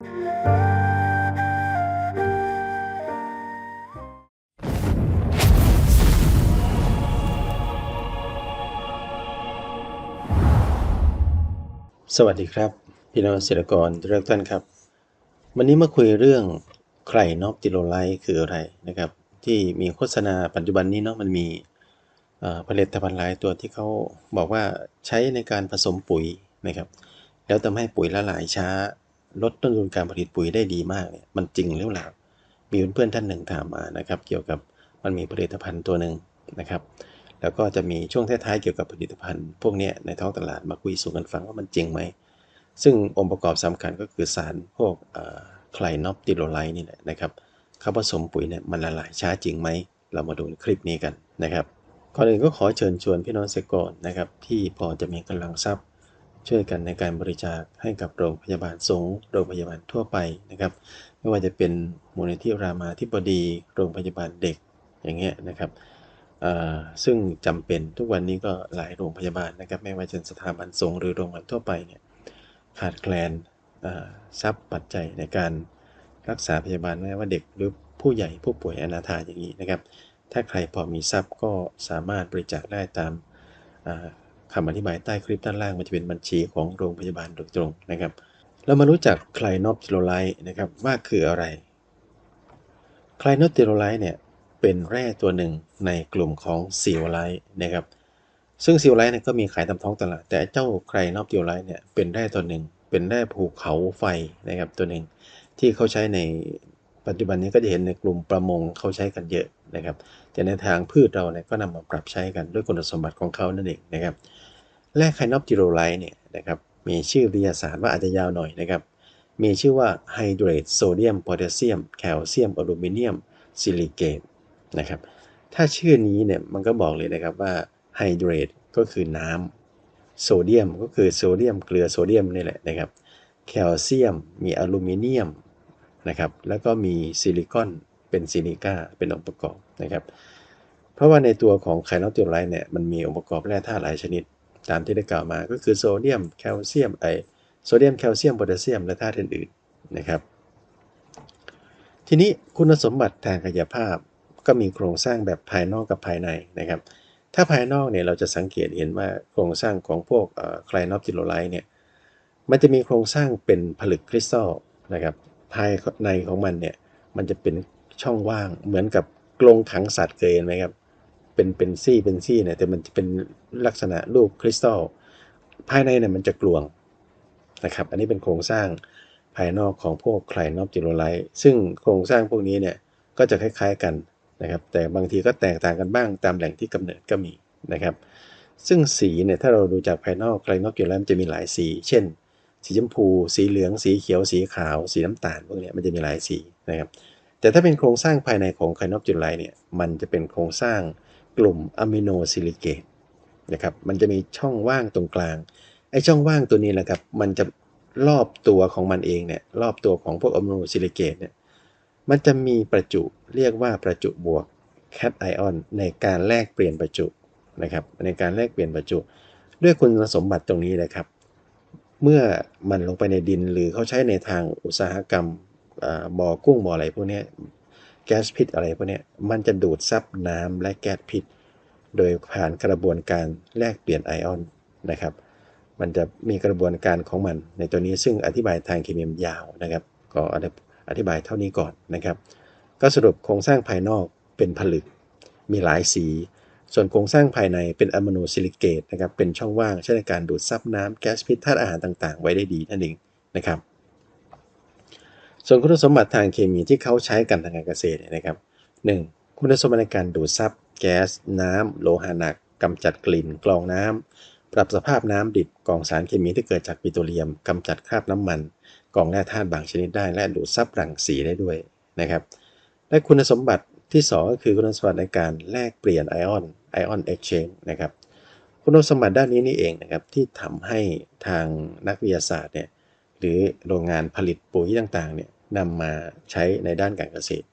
สวัสดีครับพี่น้องเกษตรกรทุกท่านครับ วันนี้มาคุยเรื่องไคลนอปติโลไลท์คืออะไรนะครับ ที่มีโฆษณาปัจจุบันนี้เนาะมันมีผลิตภัณฑ์หลายตัวที่เขาบอกว่าใช้ในการผสมปุ๋ยนะครับ แล้วทำให้ปุ๋ยละลายช้า ลดต้นทุนการผลิตปุ๋ยได้ดีมากเนี่ยมันจริงหรือเปล่ามีเพื่อนๆท่านหนึ่งถามมานะครับ เกี่ยวกับมันมีผลิตภัณฑ์ตัวหนึ่งนะครับ แล้วก็จะมีช่วงท้ายๆเกี่ยวกับผลิตภัณฑ์ พวกนี้ในท้องตลาดมาคุยสู่กันฟังว่ามันจริงไหมซึ่งองค์ประกอบสำคัญก็คือสารพวกไคลนอปติโลไลท์นี่แหละนะครับเขาผสมปุ๋ยเนี่ยมันละลายช้าจริงไหมเรามาดูคลิปนี้กันนะครับก่อนอื่นก็ขอเชิญชวนพี่น้องเกษตรกรนะครับที่พอจะมีกำลังทรัพย์ ช่วยกันในการบริจาคให้กับโรงพยาบาลสงฆ์โรงพยาบาลทั่วไปนะครับ ไม่ว่าจะเป็นมูลนิธิรามาธิบดี โรงพยาบาลเด็กอย่างเงี้ยนะครับซึ่งจำเป็นทุกวันนี้ก็หลายโรงพยาบาลนะครับ ไม่ว่าจะเป็นสถาบันสงฆ์หรือโรงพยาบาลทั่วไปเนี่ยขาดแคลนทรัพย์ปัจจัยในการรักษาพยาบาลไม่ว่าเด็กหรือผู้ใหญ่ผู้ป่วยอนาถาอย่างนี้นะครับ ถ้าใครพอมีทรัพย์ก็สามารถบริจาคได้ตาม อ่าคำอธิบายใต้คลิปด้านล่างมันจะเป็นบัญชีของโรงพยาบาลโดยตรงนะครับ เรามารู้จักไคลนอปติโลไลท์นะครับว่าคืออะไรไคลนอปติโลไลท์เนี่ยเป็นแร่ตัวหนึ่งในกลุ่มของซิลไลท์นะครับ ซึ่งซิลไลท์เนี่ยก็มีขายตามท้องตลาด แต่เจ้าไคลนอปติโลไลท์เนี่ยเป็นแร่ตัวหนึ่ง เป็นแร่ภูเขาไฟนะครับตัวหนึ่งที่เขาใช้ในปัจจุบันนี้ก็จะเห็นในกลุ่มประมงเขาใช้กันเยอะนะครับ แต่ในทางพืชเราเนี่ยก็นำมาปรับใช้กันด้วยคุณสมบัติของเขานั่นเองนะครับ แร่ไคโนปติโรไลท์เนี่ยนะครับมีชื่อวิทยาศาสตร์ว่าอาจจะยาวหน่อยนะครับ มีชื่อว่าไฮเดรตโซเดียมโพแทสเซียมแคลเซียมอลูมิเนียมซิลิเกตนะครับถ้าชื่อนี้เนี่ยมันก็บอกเลยนะครับว่าไฮเดรตก็คือน้ำโซเดียมก็คือโซเดียมเกลือโซเดียมนี่แหละนะครับแคลเซียมมีอลูมิเนียมนะครับแล้วก็มีซิลิคอนเป็นซิลิก้าเป็นองค์ประกอบนะครับเพราะว่าในตัวของไคโนติโลไลท์เนี่ยมันมีองค์ประกอบแร่ธาตุหลายชนิด ตามที่ได้กล่าวมาก็คือโซเดียมแคลเซียมไอโซเดียมแคลเซียมโพแทสเซียมและธาตุอื่นๆนะครับทีนี้คุณสมบัติทางกายภาพก็มีโครงสร้างแบบภายนอกกับภายในนะครับ ถ้าภายนอกเนี่ยเราจะสังเกตเห็นว่าโครงสร้างของพวกไคลนอปติโลไลท์เนี่ยมันจะมีโครงสร้างเป็นผลึกคริสตัลนะครับภายในของมันเนี่ยมันจะเป็นช่องว่างเหมือนกับกรงขังสัตว์เคยเห็นไหมครับ เป็นเป็นซี่เป็นซี่เนี่ยแต่มันจะเป็นลักษณะรูปคริสตัลภายในเนี่ยมันจะกลวงนะครับ อันนี้เป็นโครงสร้างภายนอกของพวกไคลนอปติโลไลท์ซึ่งโครงสร้างพวกนี้เนี่ยก็จะคล้ายๆกันนะครับ แต่บางทีก็แตกต่างกันบ้างตามแหล่งที่กำเนิดก็มีนะครับ ซึ่งสีเนี่ยถ้าเราดูจากภายนอกไคลนอปติโลไลท์มันจะมีหลายสี เช่น สีชมพู สีเหลือง สีเขียว สีขาว สีน้ำตาลพวกนี้มันจะมีหลายสีนะครับ แต่ถ้าเป็นโครงสร้างภายในของไคลนอปติโลไลท์เนี่ยมันจะเป็นโครงสร้าง กลุ่มอะมิโนซิลิเกตนะครับ มันจะมีช่องว่างตรงกลาง ไอ้ช่องว่างตัวนี้แหละครับ มันจะรอบตัวของมันเองเนี่ย รอบตัวของพวกอะมิโนซิลิเกตเนี่ย มันจะมีประจุเรียกว่าประจุบวกแคทไอออนในการแลกเปลี่ยนประจุนะครับ ในการแลกเปลี่ยนประจุ ด้วยคุณสมบัติตรงนี้นะครับ เมื่อมันลงไปในดินหรือเขาใช้ในทางอุตสาหกรรมบ่อกุ้งบ่ออะไรพวกนี้ แก๊สพิษอะไรพวกนี้มันจะดูดซับน้ำและแก๊สพิษ โดยผ่านกระบวนการแลกเปลี่ยนไอออนนะครับ มันจะมีกระบวนการของมันในตัวนี้ซึ่งอธิบายทางเคมียาวนะครับ ก็อธิบายเท่านี้ก่อนนะครับ ก็สรุปโครงสร้างภายนอกเป็นผลึก มีหลายสี ส่วนโครงสร้างภายในเป็นอะมิโนซิลิเกตนะครับ เป็นช่องว่างใช้ในการดูดซับน้ำแก๊สพิษธาตุอาหารต่างๆ ไว้ได้ดีนั่นเองนะครับ ส่วนคุณสมบัติทางเคมีที่เขาใช้กันทางการเกษตรนะครับ 1. คุณสมบัติในการดูดซับแก๊ส น้ำโลหะหนักกำจัดกลิ่นกรองน้ำปรับสภาพน้ำดิบกรองสารเคมีที่เกิดจากปิโตรเลียมกำจัดคราบน้ำมันกรองแร่ธาตุบางชนิดได้ และดูดซับรังสีได้ด้วยนะครับ และคุณสมบัติที่ 2 ก็คือคุณสมบัติในการแลกเปลี่ยนไอออนไอออนเอ็กชแนนนะครับคุณสมบัติด้านนี้นี่เองนะครับที่ทำให้ทางนักวิทยาศาสตร์เนี่ยหรือโรงงานผลิตปุ๋ยต่างๆเนี่ย นำมาใช้ในด้านการเกษตร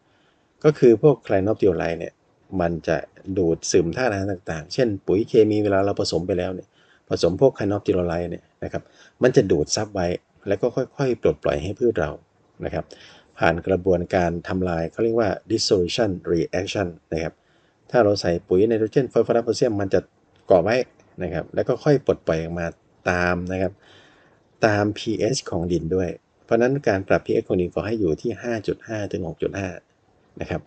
ก็คือพวกไคลนอปติโอไลท์เนี่ยมันจะดูดซึมธาตุอาหารต่างๆ เช่น ปุ๋ยเคมีเวลาเราผสมไปแล้วเนี่ยผสมพวกไคลนอปติโอไลท์เนี่ยนะครับมันจะดูดซับไว้แล้วก็ค่อยๆ ปลดปล่อยให้พืชเรานะครับผ่านกระบวนการทำลายเขาเรียกว่า dissolution reaction นะครับถ้าเราใส่ปุ๋ยไนโตรเจนฟอสฟอรัสโพแทสเซียมมันจะเกาะไว้นะครับแล้วก็ค่อยปลดปล่อยออกมาตามนะครับตาม pH ของดินด้วย เพราะนั้นการปรับ pH ของดินก็ให้อยู่ที่ 5.5 ถึง 6.5 นะครับ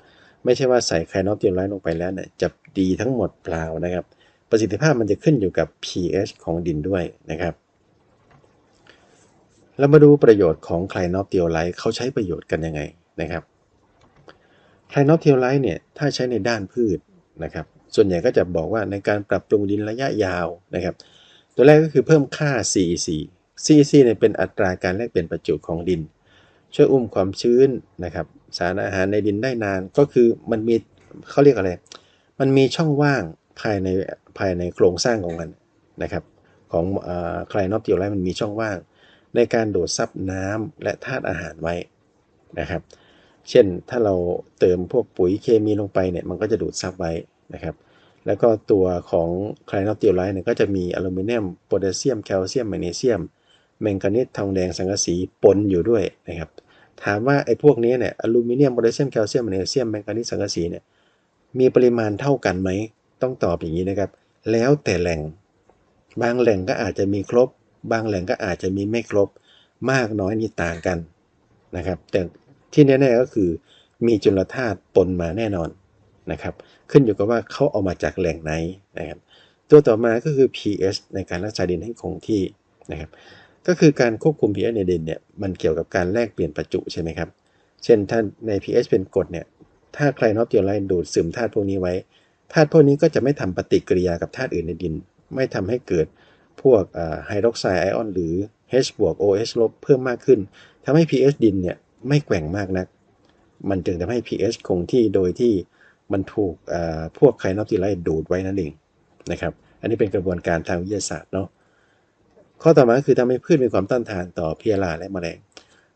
ไม่ใช่ว่าใส่ไคโนติโอไลท์ลงไปแล้วเนี่ยจะดีทั้งหมดเปล่านะครับ ประสิทธิภาพมันจะขึ้นอยู่กับ pH ของดินด้วยนะครับ เรามาดูประโยชน์ของไคลนอปเทียไลท์เขาใช้ประโยชน์กันยังไงนะครับไคลนอปเทียไลท์เนี่ยถ้าใช้ในด้านพืชนะครับ ส่วนใหญ่ก็จะบอกว่าในการปรับปรุงดินระยะยาวนะครับ ตัวแรกก็คือเพิ่มค่า CEC CEC เนี่ยเป็นอัตราการแลกเปลี่ยนประจุของดิน ช่วยอุ้มความชื้นนะครับ สารอาหารในดินได้นานก็คือมันมีเขาเรียกอะไร มันมีช่องว่างภายในภายในโครงสร้างของมันนะครับ ของไคลนอปเทียไลมันมีช่องว่าง ในการดูดซับน้ำและธาตุอาหารไว้นะครับ เช่นถ้าเราเติมพวกปุ๋ยเคมีลงไปเนี่ยมันก็จะดูดซับไว้นะครับแล้วก็ตัวของไคลนอปเทียไลท์เนี่ยก็จะมีอลูมิเนียมโพแทสเซียมแคลเซียมแมกนีเซียม แมงกานีสทองแดงสังกะสีปนอยู่ด้วยนะครับถามว่าไอ้พวกนี้เนี่ยอลูมิเนียมโพแทสเซียมแคลเซียมแมกนีเซียมแมงกานีสสังกะสีเนี่ยมีปริมาณเท่ากันไหมต้องตอบอย่างนี้นะครับ แล้วแต่แหล่ง บางแหล่งก็อาจจะมีครบ บางแหล่งก็อาจจะมีไม่ครบมากน้อยนี่ต่างกันนะครับ แต่ที่แน่ๆก็คือมีจุลธาตุปนมาแน่นอนนะครับ ขึ้นอยู่กับว่าเขาเอามาจากแหล่งไหนนะครับ ตัวต่อมาก็คือ pH ในการรักษาดินให้คงที่นะครับ ก็คือการควบคุม pH ในดินเนี่ยมันเกี่ยวกับการแลกเปลี่ยนประจุใช่ไหมครับ เช่นถ้าใน pH เป็นกรดเนี่ยถ้าไคลนอปเทียไลน์ดูดซึมธาตุพวกนี้ไว้ธาตุพวกนี้ก็จะไม่ทำปฏิกิริยากับธาตุอื่นในดิน ไม่ทำให้เกิดพวกไฮดรอกไซด์ไอออนหรือ H บวก OH ลบเพิ่มมากขึ้นทำให้ pH ดินเนี่ยไม่แกว่งมากนัก มันจึงทำให้ pH คงที่โดยที่มันถูกพวกไคลนอปเทียไลน์ดูดไว้นั่นเองนะครับ อันนี้เป็นกระบวนการทางวิทยาศาสตร์เนาะ ข้อต่อมาคือทำให้พืชมีความต้านทานต่อพิษราและแมลง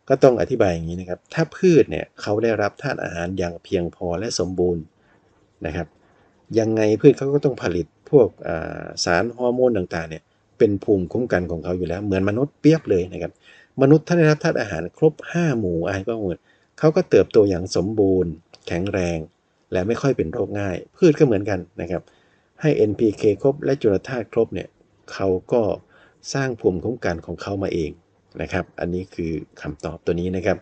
ก็ต้องอธิบายอย่างนี้นะครับ ถ้าพืชเนี่ยเขาได้รับธาตุอาหารอย่างเพียงพอและสมบูรณ์นะครับ ยังไงพืชเขาก็ต้องผลิตพวกสารฮอร์โมนต่างๆเนี่ยเป็นภูมิคุ้มกันของเขาอยู่แล้ว เหมือนมนุษย์เปรียบเลยนะครับ มนุษย์ถ้าได้รับธาตุอาหารครบ 5 หมู่อาหารก็เหมือนเขาก็เติบโตอย่างสมบูรณ์ แข็งแรง และไม่ค่อยเป็นโรคง่าย พืชก็เหมือนกันนะครับ ให้ NPK ครบและจุลธาตุครบเนี่ยเขาก็ สร้างภูมิคุ้มกันของเขามาเองนะครับ อันนี้คือคำตอบตัวนี้นะครับ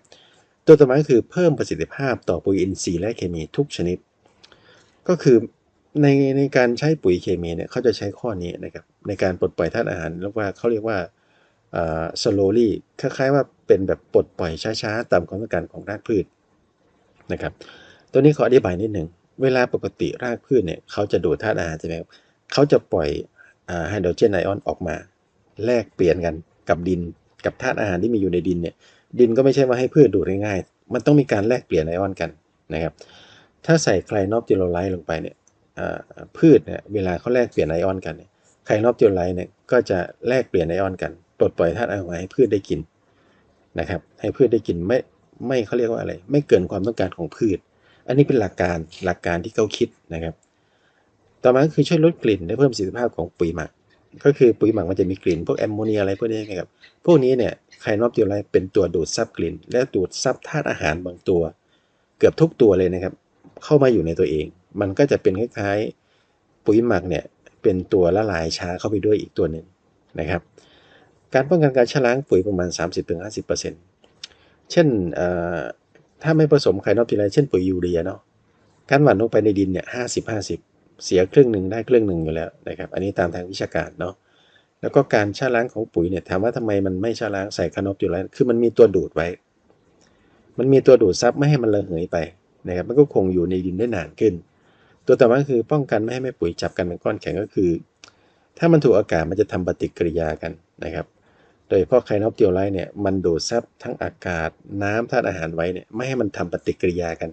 ตัวต่อมาคือเพิ่มประสิทธิภาพต่อปุ๋ยอินทรีย์และเคมีทุกชนิด ก็คือในในการใช้ปุ๋ยเคมีเนี่ยเขาจะใช้ข้อนี้นะครับในการปลดปล่อยธาตุอาหารแล้วว่าเขาเรียกว่า slowly คล้ายๆว่าเป็นแบบปลดปล่อยช้าๆ ตามความต้องการของรากพืชนะครับ ตัวนี้ขออธิบายนิดหนึ่ง เวลาปกติรากพืชเนี่ยเขาจะดูดธาตุอาหารใช่ไหมครับเขาจะปล่อยไฮโดรเจนไอออนออกมา แลกเปลี่ยนกันกับดิน กับธาตุอาหารที่มีอยู่ในดินเนี่ย ดินก็ไม่ใช่ว่าให้พืชดูดง่ายๆมันต้องมีการแลกเปลี่ยนไอออนกันนะครับ ถ้าใส่ไคลนอปติโลไลท์ลงไปเนี่ยพืชเนี่ยเวลาเขาแลกเปลี่ยนไอออนกันเนี่ยไคลนอปติโลไลท์เนี่ยก็จะแลกเปลี่ยนไอออนกันปลดปล่อยธาตุอาหารให้พืชได้กินนะครับ ให้พืชได้กินไม่ไม่เขาเรียกว่าอะไร ไม่เกินความต้องการของพืช อันนี้เป็นหลักการหลักการที่เขาคิดนะครับ ต่อมาคือช่วยลดกลิ่นและเพิ่มประสิทธิภาพของปุ๋ยหมัก ก็คือปุ๋ยหมักมันจะมีกลิ่น พวกแอมโมเนียอะไรพวกนี้นะครับ พวกนี้เนี่ยไคลนอปติโลไลเป็นตัวดูดซับกลิ่น และดูดซับธาตุอาหารบางตัว เกือบทุกตัวเลยนะครับ เข้ามาอยู่ในตัวเอง มันก็จะเป็นคล้ายๆ ปุ๋ยหมักเนี่ยเป็นตัวละลายช้าเข้าไปด้วยอีกตัวหนึ่งนะครับ การป้องกันการชะล้างปุ๋ยประมาณ 30-50%เช่นถ้าไม่ผสมไคลนอปติไลเช่นปุ๋ยยูเรียเนาะการหว่านลงไปในดินเนี่ยห้าสิบห้าสิบ เสียครึ่งหนึ่งได้ครึ่งหนึ่งอยู่แล้วนะครับ อันนี้ตามทางวิชาการเนาะแล้วก็การชะล้างของปุ๋ยเนี่ยถามว่าทำไมมันไม่ชะล้างใส่คลนอปติไลคือมันมีตัวดูดไว้ มันมีตัวดูดซับไม่ให้มันระเหยไปนะครับ มันก็คงอยู่ในดินได้นานขึ้น ตัวต่อมาคือป้องกันไม่ให้แม่ปุ๋ยจับกันเป็นก้อนแข็งก็คือ ถ้ามันถูกอากาศมันจะทำปฏิกิริยากันนะครับ โดยเพราะไคลนอปติโลไลท์เนี่ยมันดูดซับทั้งอากาศน้ำธาตุอาหารไว้เนี่ยไม่ให้มันทำปฏิกิริยากัน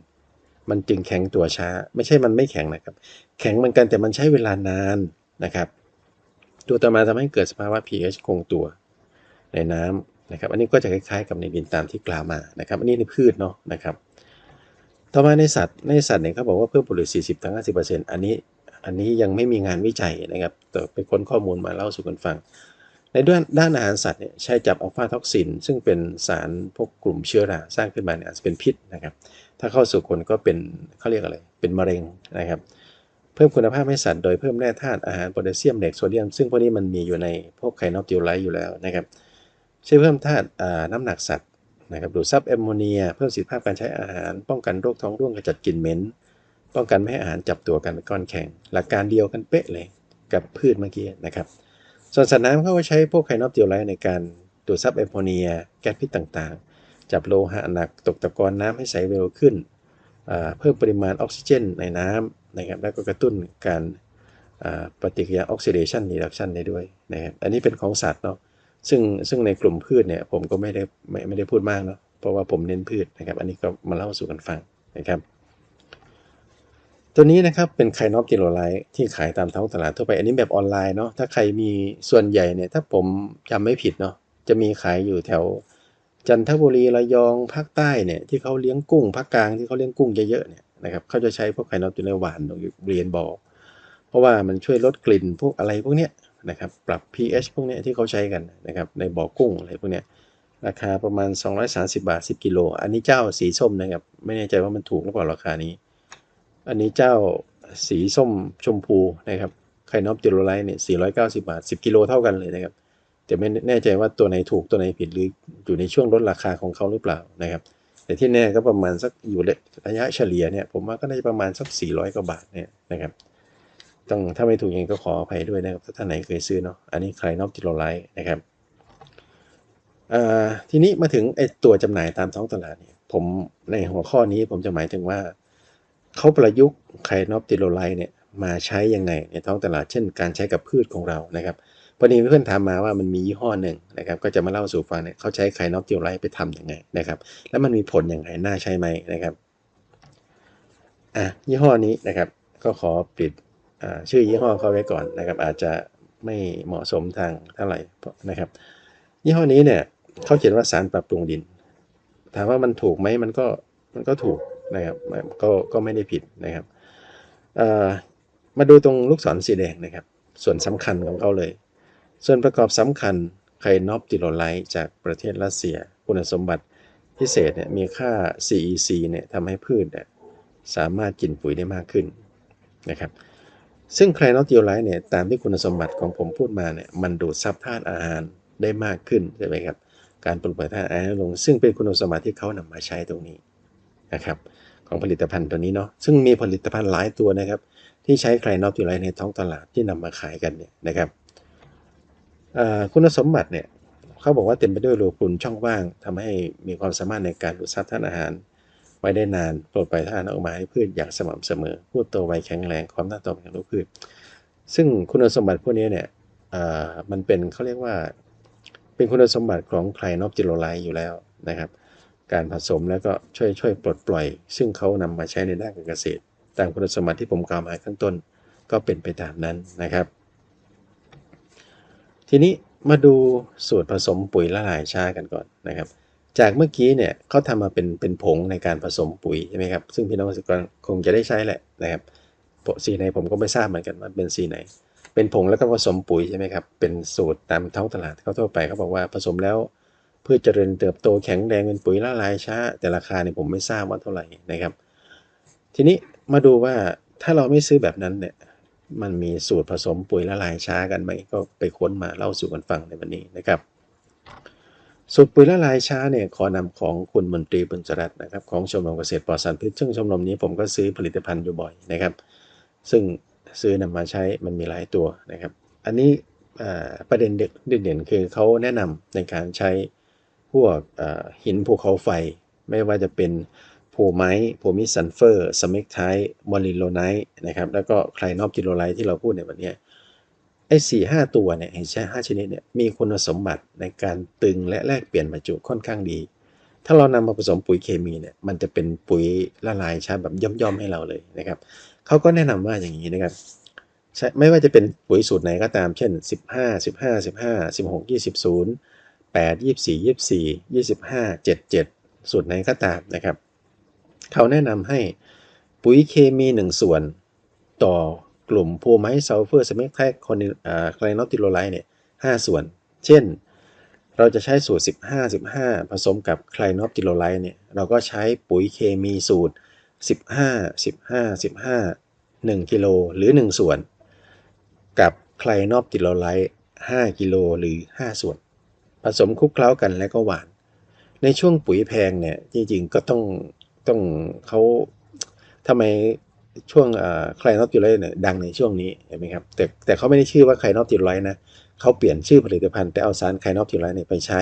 มันจึงแข็งตัวช้า ไม่ใช่มันไม่แข็งนะครับ แข็งเหมือนกันแต่มันใช้เวลานานนะครับ ตัวต่อมาทำให้เกิดสภาวะ pH คงตัวในน้ำนะครับ อันนี้ก็จะคล้ายๆ กับในดินตามที่กล่าวมานะครับ อันนี้ในพืชเนาะนะครับ ต่อมาในสัตว์ในสัตว์เนี่ยเขาบอกว่าเพิ่มผลิต40ถึง50%อันนี้อันนี้ยังไม่มีงานวิจัยนะครับแต่ไปค้นข้อมูลมาเล่าสู่กันฟัง ในด้านด้านอาหารสัตว์เนี่ยใช้จับอัลฟาท็อกซิน ซึ่งเป็นสารพวกกลุ่มเชื้อราสร้างขึ้นมาเนี่ยอาจจะเป็นพิษนะครับ ถ้าเข้าสู่คนก็เป็นเขาเรียกอะไร เป็นมะเร็งนะครับ เพิ่มคุณภาพให้สัตว์โดยเพิ่มแร่ธาตุอาหารโพแทสเซียมเหล็กโซเดียม ซึ่งพวกนี้มันมีอยู่ในพวกไข่นอกติวไลท์อยู่แล้วนะครับช่วยเพิ่มธาตุน้ำหนักสัตว์นะครับดูดซับแอมโมเนีย เพิ่มประสิทธิภาพการใช้อาหาร ป้องกันโรคท้องร่วงกระจัดกลิ่นเหม็น ป้องกันไม่ให้อาหารจับตัวกันเป็นก้อนแข็ง หลักการเดียวกันเป๊ะเลยกับพืชเมื่อกี้นะครับ ส่วนสัตว์น้ำเขาก็ใช้พวกไข่นอกติวไลท์ในการดูดซับแอมโมเนีย แก๊สพิษต่างๆ จับโลหะหนักตกตะกอนน้ำให้ใสเร็วขึ้น เพิ่มปริมาณออกซิเจนในน้ำนะครับ แล้วก็กระตุ้นการปฏิกิริยาออกซิเดชันรีดักชันได้ด้วยนะครับ อันนี้เป็นของสัตว์เนาะ ซึ่งซึ่งในกลุ่มพืชเนี่ยผมก็ไม่ได้ไม่ไม่ได้พูดมากเนาะ เพราะว่าผมเน้นพืชนะครับ อันนี้ก็มาเล่าสู่กันฟังนะครับตัวนี้นะครับเป็นไข่นอกกิโลไลท์ที่ขายตามท้องตลาดทั่วไป อันนี้แบบออนไลน์เนาะถ้าใครมีส่วนใหญ่เนี่ยถ้าผมจำไม่ผิดเนาะจะมีขายอยู่แถว จันทบุรีระยองภาคใต้เนี่ยที่เขาเลี้ยงกุ้งภาคกลางที่เขาเลี้ยงกุ้งเยอะๆเนี่ยนะครับเขาจะใช้พวกไข่นอกกิโลหวานตรงเรียนบอกเพราะว่ามันช่วยลดกลิ่นพวกอะไรพวกเนี้ยนะครับปรับ pH พวกเนี้ยที่เขาใช้กันนะครับในบ่อกุ้งอะไรพวกเนี้ยราคาประมาณ 230 บาท 10 กิโล อันนี้เจ้าสีส้มนะครับ ไม่แน่ใจว่ามันถูกหรือเปล่าราคานี้ อันนี้เจ้าสีส้มชมพูนะครับไข่นอบจิโรไลท์เนี่ย490 บาท 10 กิโลเท่ากันเลยนะครับ แต่ไม่แน่ใจว่าตัวไหนถูกตัวไหนผิดหรืออยู่ในช่วงลดราคาของเขาหรือเปล่านะครับ แต่ที่แน่ก็ประมาณสักอยู่ระยะเฉลี่ยเนี่ยผมว่าก็น่าจะประมาณสัก 400 กว่าบาทเนี่ยนะครับ ต้องถ้าไม่ถูกยังไงก็ขออภัยด้วยนะครับถ้าท่านไหนเคยซื้อเนาะอันนี้ใครนอกจิโรไลท์นะครับทีนี้มาถึงไอตัวจำหน่ายตามท้องตลาดเนี่ยผมในหัวข้อนี้ผมจะหมายถึงว่าเขาประยุกต์ไครนอปติโลไลท์เนี่ยมาใช้ยังไงในท้องตลาดเช่น การใช้กับพืชของเรานะครับ พอดีเพื่อนถามมาว่ามันมียี่ห้อหนึ่งนะครับก็จะมาเล่าสู่ฟังเนี่ยเขาใช้ไครนอปติโลไลท์ไปทำยังไงนะครับแล้วมันมีผลอยังไงน่าใช้ไหมนะครับอะยี่ห้อนี้นะครับก็ขอปิดชื่อยี่ห้อเขาไว้ก่อนนะครับอาจจะไม่เหมาะสมทางเท่าไหร่นะครับยี่ห้อนี้เนี่ยเขาเขียนว่าสารปรับปรุงดิน ถามว่ามันถูกไหมมันก็มันก็ถูกนะครับก็ก็ไม่ได้ผิดนะครับมาดูตรงลูกศรสีแดงนะครับ ส่วนสำคัญของเขาเลย ส่วนประกอบสำคัญไคนอปติโลไลท์จากประเทศรัสเซีย คุณสมบัติพิเศษเนี่ยมีค่า CEC เนี่ยทำให้พืชเนี่ยสามารถกินปุ๋ยได้มากขึ้นนะครับ ซึ่งไคลนอติโอไลท์เนี่ยตามที่คุณสมบัติของผมพูดมาเนี่ยมันดูดซับธาตุอาหารได้มากขึ้นใช่ไหมครับ การปลดปล่อยธาตุอาหารลง ซึ่งเป็นคุณสมบัติที่เขานำมาใช้ตรงนี้นะครับ ของผลิตภัณฑ์ตัวนี้เนาะซึ่งมีผลิตภัณฑ์หลายตัวนะครับ ที่ใช้ไคลนอติโอไลท์ในท้องตลาดที่นำมาขายกันเนี่ยนะครับ คุณสมบัติเนี่ยเขาบอกว่าเต็มไปด้วยรูพุนช่องว่างทำให้มีความสามารถในการดูดซับธาตุอาหาร ไว้ได้นานปลดปล่อยธาตุออกมาให้พืชอย่างสม่ำเสมอพืชโตไวแข็งแรงความน่าโตของลูกพืช ซึ่งคุณสมบัติพวกนี้เนี่ยมันเป็นเขาเรียกว่า เป็นคุณสมบัติของไคลนอปจิโลไลอยู่แล้วนะครับ การผสมแล้วก็ช่วยช่วยปลดปล่อย ซึ่งเขานำมาใช้ในด้านการเกษตรตามคุณสมบัติที่ผมกล่าวมาข้างต้นก็เป็นไปตามนั้นนะครับ ทีนี้มาดูสูตรผสมปุ๋ยละลายช้ากันก่อนนะครับ จากเมื่อกี้เนี่ยเขาทำมาเป็นเป็นผงในการผสมปุ๋ยใช่ไหมครับ ซึ่งพี่น้องเกษตรกรคงจะได้ใช้แหละนะครับสีไหนผมก็ไม่ทราบเหมือนกันว่าเป็นสีไหน เป็นผงแล้วก็ผสมปุ๋ยใช่ไหมครับ เป็นสูตรตามท้องตลาดเขาทั่วไปเขาบอกว่าผสมแล้วพืชเจริญเติบโตแข็งแรงเป็นปุ๋ยละลายช้า แต่ราคาเนี่ยผมไม่ทราบว่าเท่าไหร่นะครับ ทีนี้มาดูว่าถ้าเราไม่ซื้อแบบนั้นเนี่ย มันมีสูตรผสมปุ๋ยละลายช้ากันไหมก็ไปค้นมาเล่าสู่กันฟังในวันนี้นะครับ สูตรปุ๋ยละลายช้าเนี่ยขอนำของคุณมนตรีบุญจรัตน์นะครับของชมรมเกษตรปลอดสารพิษซึ่งชมรมนี้ผมก็ซื้อผลิตภัณฑ์อยู่บ่อยนะครับ ซึ่งซื้อนำมาใช้มันมีหลายตัวนะครับ อันนี้ประเด็นเด็กเด่นๆคือเขาแนะนำในการใช้พวกหินภูเขาไฟ ไม่ว่าจะเป็น โพไม้โพมิซันเฟอร์สเมกไทมอลิโลไนท์นะครับแล้วก็ไคลนอปจิโลไลท์ที่เราพูดในวันนี้ไอ้สี่ห้าตัวเนี่ยใช้ห้าชนิดเนี่ยมีคุณสมบัติในการตึงและแลกเปลี่ยนบรรจุค่อนข้างดี ถ้าเรานำมาผสมปุ๋ยเคมีเนี่ยมันจะเป็นปุ๋ยละลายช้าแบบย่อมๆให้เราเลยนะครับเขาก็แนะนำว่าอย่างนี้นะครับใช่ไม่ว่าจะเป็นปุ๋ยสูตรไหนก็ตามเช่น 15 15 15 16 20 0 8 24 24 25 77 สูตรไหนก็ตามนะครับ เขาแนะนำให้ปุ๋ยเคมี1ส่วน ต่อกลุ่มโพไมซัลเฟอร์สเมกแทกคอนอ่าไคลนอติโลไลท์เนี่ย5ส่วน เช่น เราจะใช้สูตร 15 15 ผสมกับไคลนอปติโลไลเนี่ย เราก็ใช้ปุ๋ยเคมีสูตร 15 15 15 1กิโลหรือ 1 ส่วน กับไคลนอปติโลไล5กิโลหรือ 5 ส่วน ผสมคลุกเคล้ากันแล้วก็หวาน ในช่วงปุ๋ยแพงเนี่ย จริงๆ ก็ต้อง ต้องเขาทำไมช่วงไคลนอปติไลท์เนี่ยดังในช่วงนี้เห็นไหมครับแต่แต่เขาไม่ได้ชื่อว่าไคลนอปติไลท์นะเขาเปลี่ยนชื่อผลิตภัณฑ์แต่เอาสารไคลนอปติไลท์เนี่ยไปใช้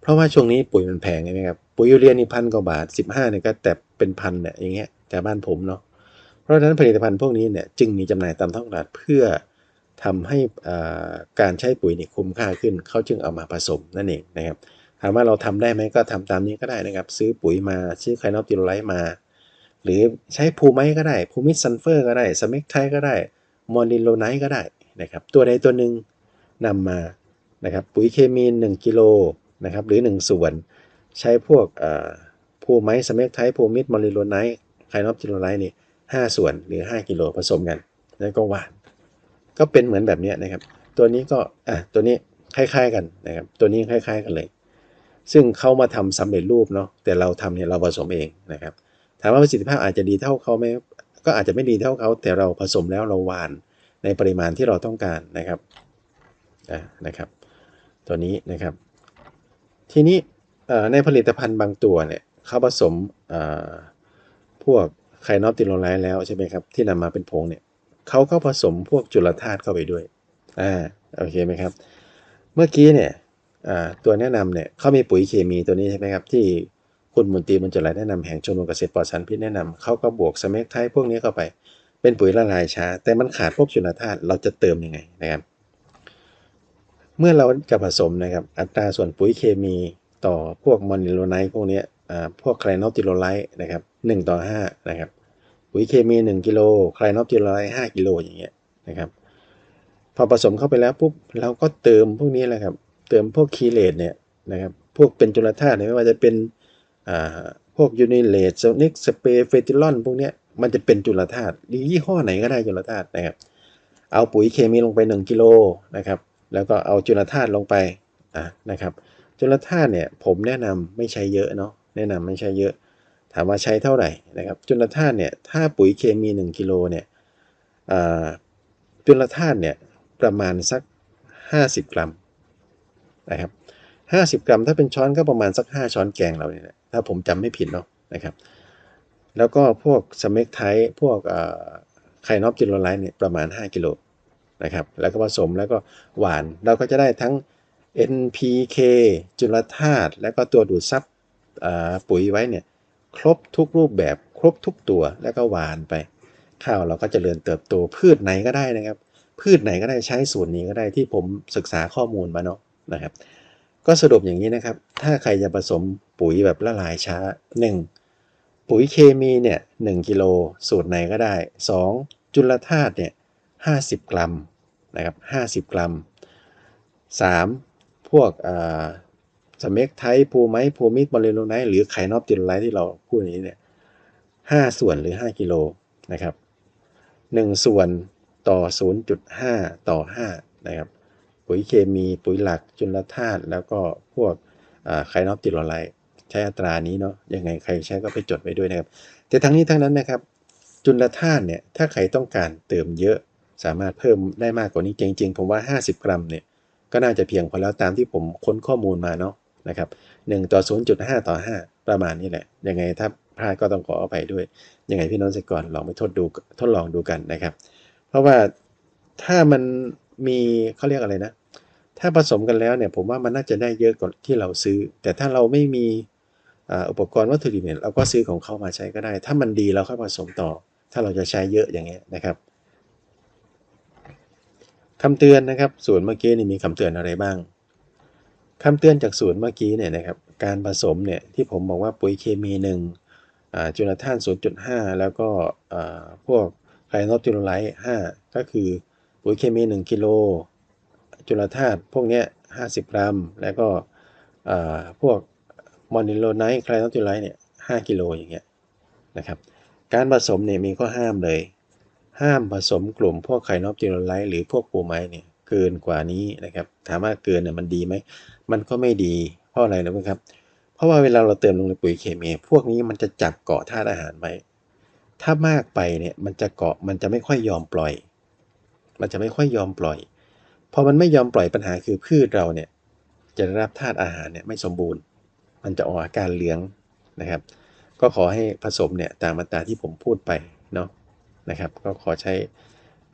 เพราะว่าช่วงนี้ปุ๋ยมันแพงใช่ไหมครับปุ๋ยยูเรียนี่พันกว่าบาท 15เนี่ยก็แต่เป็นพันเนี่ยอย่างเงี้ยแต่บ้านผมเนาะเพราะฉะนั้นผลิตภัณฑ์พวกนี้เนี่ยจึงมีจำหน่ายตามท้องตลาดเพื่อทำให้การใช้ปุ๋ยนี่คุ้มค่าขึ้นเขาจึงเอามาผสมนั่นเองนะครับ ถามว่าเราทำได้ไหมก็ทำตามนี้ก็ได้นะครับ ซื้อปุ๋ยมาซื้อไคลนปติโลไลท์มา หรือใช้ภูไม้ก็ได้ภูมิซันเฟอร์ก็ได้สเมกไทก็ได้มอนิโลไนท์ก็ได้นะครับตัวใดตัวหนึ่งนำมานะครับปุ๋ยเคมี1กิโลนะครับหรือ 1 ส่วน ใช้พวกภูไม้สเมกไทภูมิดมอนิโลไนท์ไคลนปติโลไลท์นี่5ส่วนหรือ 5 กิโลผสมกัน แล้วก็หวาน ก็เป็นเหมือนแบบนี้นะครับ ตัวนี้ก็อะตัวนี้คล้ายๆกันนะครับ ตัวนี้คล้าย ๆ กันเลย ซึ่งเขามาทำสำเร็จรูปเนาะแต่เราทำเนี่ยเราผสมเองนะครับถามว่าประสิทธิภาพอาจจะดีเท่าเขาไหมก็อาจจะไม่ดีเท่าเขา แต่เราผสมแล้วเราหวานในปริมาณที่เราต้องการนะครับนะครับ ตัวนี้นะครับ ทีนี้ในผลิตภัณฑ์บางตัวเนี่ยเขาผสมพวกไคลนอปติโลไลท์แล้วใช่ไหมครับที่นำมาเป็นผงเนี่ยเขาก็ผสมพวกจุลธาตุเข้าไปด้วยอ่าโอเคไหมครับ เมื่อกี้เนี่ย ตัวแนะนำเนี่ยเขามีปุ๋ยเคมีตัวนี้ใช่ไหมครับ ที่คุณมุนตีมนจรแนะนำแห่งชมรมเกษตรปลอดสารพิษแนะนำเขาก็บวกสเมกไทยพวกนี้เข้าไปเป็นปุ๋ยละลายช้า แต่มันขาดพวกจุลธาตุเราจะเติมยังไงนะครับ เมื่อเราจะผสมนะครับ อัตราส่วนปุ๋ยเคมีต่อพวกมอนิโลไนท์พวกนี้พวกไคลนอปติโลไลท์นะครับ1ต่อ5นะครับ ปุ๋ยเคมี 1กิโลไคลนอปติโลไลท์5กิโลอย่างเงี้ยนะครับ พอผสมเข้าไปแล้วปุ๊บเราก็เติมพวกนี้แหละครับ เติมพวกคีเลตเนี่ยนะครับพวกเป็นจุลธาตุไม่ว่าจะเป็นพวกยูนิเลตโซนิกสเปรเฟติลอนพวกนี้มันจะเป็นจุลธาตุยี่ห้อไหนก็ได้จุลธาตุนะครับ เอาปุ๋ยเคมีลงไป 1กิโลนะครับ แล้วก็เอาจุลธาตุลงไปะนะครับ จุลธาตุเนี่ยผมแนะนำไม่ใช้เยอะเนาะแนะนำไม่ใช้เยอะ ถามว่าใช้เท่าไหร่นะครับ จุลธาตุเนี่ยถ้าปุ๋ยเคมี 1กิโลเนี่ยจุลธาตุเนี่ยประมาณสัก 50 กรัม นะครับ50กรัม ถ้าเป็นช้อนก็ประมาณสัก5ช้อนแกงเราเนี่ยถ้าผมจำไม่ผิดเนาะนะครับ แล้วก็พวกสเมกไทพวกไข่นอปจิโรไลท์เนี่ยประมาณ 5 กิโลนะครับ แล้วก็ผสมแล้วก็หวาน เราก็จะได้ทั้ง NPK จุลธาตุแล้วก็ตัวดูดซับปุ๋ยไว้เนี่ยครบทุกรูปแบบครบทุกตัวแล้วก็หวานไป ข้าวเราก็จเจริญเติบโตพืชไหนก็ได้นะครับ พืชไหนก็ได้ใช้สูตรนี้ก็ได้ที่ผมศึกษาข้อมูลมาเนาะ นะครับ ก็สรุปอย่างนี้นะครับ ถ้าใครจะผสมปุ๋ยแบบละลายช้า 1. ปุ๋ยเคมีเนี่ย1กิโลสูตรไหนก็ได้ 2. จุลธาตุเนี่ย50 กรัมนะครับ50 กรัม 3. พวกสเมกไทภูไมภูมิกบอลเลโลไนหรือไข่นอบติโลไลที่เราพูดอย่างนี้เนี่ย5ส่วนหรือ 5 กิโลนะครับ 1 ส่วนต่อ 0.5 ต่อ 5 นะครับ ปุ๋ยเคมี ปุ๋ยหลัก จุลธาตุแล้วก็พวกไคโนติโลไลใช้อัตรานี้เนาะยังไงใครใช้ก็ไปจดไว้ด้วยนะครับ แต่ทั้งนี้ทั้งนั้นนะครับ จุลธาตุเนี่ยถ้าใครต้องการเติมเยอะสามารถเพิ่มได้มากกว่านี้จริง ๆ ผมว่า 50 กรัมเนี่ยก็น่าจะเพียงพอแล้วตามที่ผมค้นข้อมูลมาเนาะนะครับ1ต่อ 0.5 ต่อ 5 ประมาณนี้แหละ ยังไงถ้าพลาดก็ต้องขออภัยด้วย ยังไงพี่น้องเกษตรกรลองไปทดดูทดลองดูกันนะครับ เพราะว่าถ้ามันมีเขาเรียกอะไรนะ ถ้าผสมกันแล้วเนี่ยผมว่ามันน่าจะได้เยอะกว่าที่เราซื้อ แต่ถ้าเราไม่มีอุปกรณ์วัตถุดิบเนี่ยเราก็ซื้อของเขามาใช้ก็ได้ ถ้ามันดีเราค่อยผสมต่อ ถ้าเราจะใช้เยอะอย่างเงี้ยนะครับคำเตือนนะครับส่วนเมื่อกี้นี่มีคำเตือนอะไรบ้างคำเตือนจากส่วนเมื่อกี้เนี่ยนะครับการผสมเนี่ยที่ผมบอกว่าปุ๋ยเคมีหนึ่งจุลธาตุ0.5 แล้วก็พวกไคโนติโลไลท์5ก็คือปุ๋ยเคมี 1กิโล จุลธาตุพวกนี้50กรัม แล้วก็พวกมอนิโลไนท์ไคลนอติไลท์เนี่ย5กิโลอย่างเงี้ยนะครับการผสมเนี่ยมีข้อห้ามเลย ห้ามผสมกลุ่มพวกไคลนอติโลไลท์หรือพวกปูไม้เนี่ยเกินกว่านี้นะครับถามว่าเกินเนี่ยมันดีไหมมันก็ไม่ดีเพราะอะไรรู้ไหมครับ เพราะว่าเวลาเราเติมลงในปุ๋ยเคมี พวกนี้มันจะจับเกาะธาตุอาหารไว้ถ้ามากไปเนี่ยมันจะเกาะมันจะไม่ค่อยยอมปล่อย มันจะไม่ค่อยยอมปล่อย พอมันไม่ยอมปล่อยปัญหาคือพืชเราเนี่ยจะได้รับธาตุอาหารเนี่ยไม่สมบูรณ์ มันจะออกอาการเหลืองนะครับ ก็ขอให้ผสมเนี่ยตามมาตราที่ผมพูดไปเนาะนะครับ ก็ขอใช้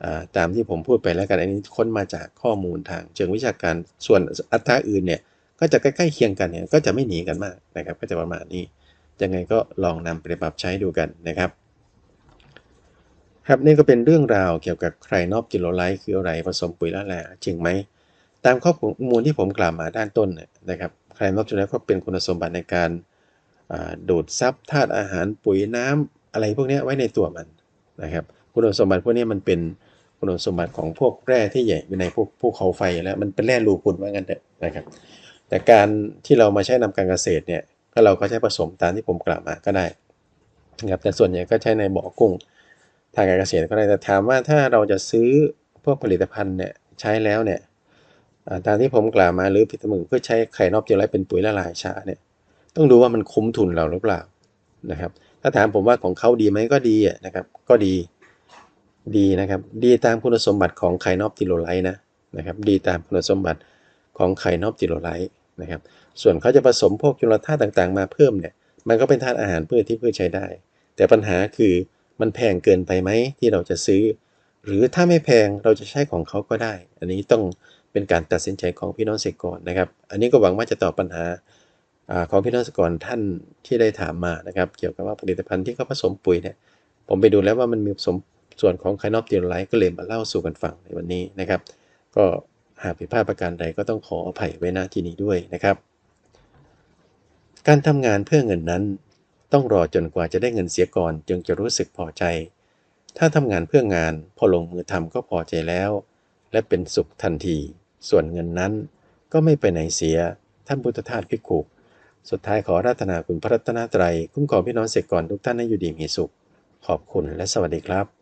อ่าตามที่ผมพูดไปแล้วกัน อันนี้ค้นมาจากข้อมูลทางเชิงวิชาการส่วนอัตราอื่นเนี่ยก็จะใกล้ๆเคียงกันเนี่ยก็จะไม่หนีกันมากนะครับ ก็จะประมาณนี้ยังไงก็ลองนำไปปรับใช้ดูกันนะครับ ครับนี่ก็เป็นเรื่องราวเกี่ยวกับไครนอบกิโลไลท์คืออะไรผสมปุ๋ยละแหล่จริงไหมตามข้อมูลที่ผมกล่าวมาด้านต้นนะครับไครนอบกิโลไลท์ก็เป็นคุณสมบัติในการดูดซับธาตุอาหารปุ๋ยน้ำอะไรพวกนี้ไว้ในตัวมันนะครับคุณสมบัติพวกนี้มันเป็นคุณสมบัติของพวกแร่ที่ใหญ่อยู่ในพวกภูเขาไฟแล้วมันเป็นแร่รูพุนว่างั้นเถอะนะครับ แต่การที่เรามาใช้นำการเกษตรเนี่ยก็เราก็ใช้ผสมตามที่ผมกล่าวมาก็ได้นะครับแต่ส่วนใหญ่ก็ใช้ในบ่อกุ้ง ทางการเกษตรก็ได้แต่ถามว่าถ้าเราจะซื้อพวกผลิตภัณฑ์เนี่ยใช้แล้วเนี่ยตามที่ผมกล่าวมาหรือผลิตภัณฑ์เพื่อใช้ไข่นอกเจลไลท์เป็นปุ๋ยละลายช้าเนี่ยต้องดูว่ามันคุ้มทุนเราหรือเปล่านะครับ ถ้าถามผมว่าของเขาดีไหมก็ดีนะครับ ก็ดีดีนะครับ ดีตามคุณสมบัติของไข่นอกติโลไลท์นะนะครับ ดีตามคุณสมบัติของไข่นอกติโลไลท์นะครับ ส่วนเขาจะผสมพวกจุลธาตุต่างๆ มาเพิ่มเนี่ย มันก็เป็นธาตุอาหารพืชที่พืชใช้ได้ แต่ปัญหาคือ มันแพงเกินไปไหมที่เราจะซื้อ หรือถ้าไม่แพงเราจะใช้ของเขาก็ได้ อันนี้ต้องเป็นการตัดสินใจของพี่น้องเกษตรกรนะครับ อันนี้ก็หวังว่าจะตอบปัญหาอของพี่น้องเกษตรกรท่านที่ได้ถามมานะครับ เกี่ยวกับว่าผลิตภัณฑ์ที่เขาผสมปุ๋ยเนี่ยผมไปดูแล้วว่ามันมีผสมส่วนของไคโนอฟเดียไลท์ก็เลยมาเล่าสู่กันฟังในวันนี้นะครับ ก็หากผิดพลาดประการใดก็ต้องขออภัยไว้ณที่นี้ด้วยนะครับ การทำงานเพื่อเงินนั้น ต้องรอจนกว่าจะได้เงินเสียก่อนจึงจะรู้สึกพอใจ ถ้าทำงานเพื่องานพอลงมือทำก็พอใจแล้ว และเป็นสุขทันที ส่วนเงินนั้น ก็ไม่ไปไหนเสีย ท่านพุทธทาสพิคุบสุดท้ายขอรัตนาคุณพระรัตนตรัย คุ้มครองพี่น้องเกษตรกรทุกท่านให้อยู่ดีมีสุข ขอบคุณและสวัสดีครับ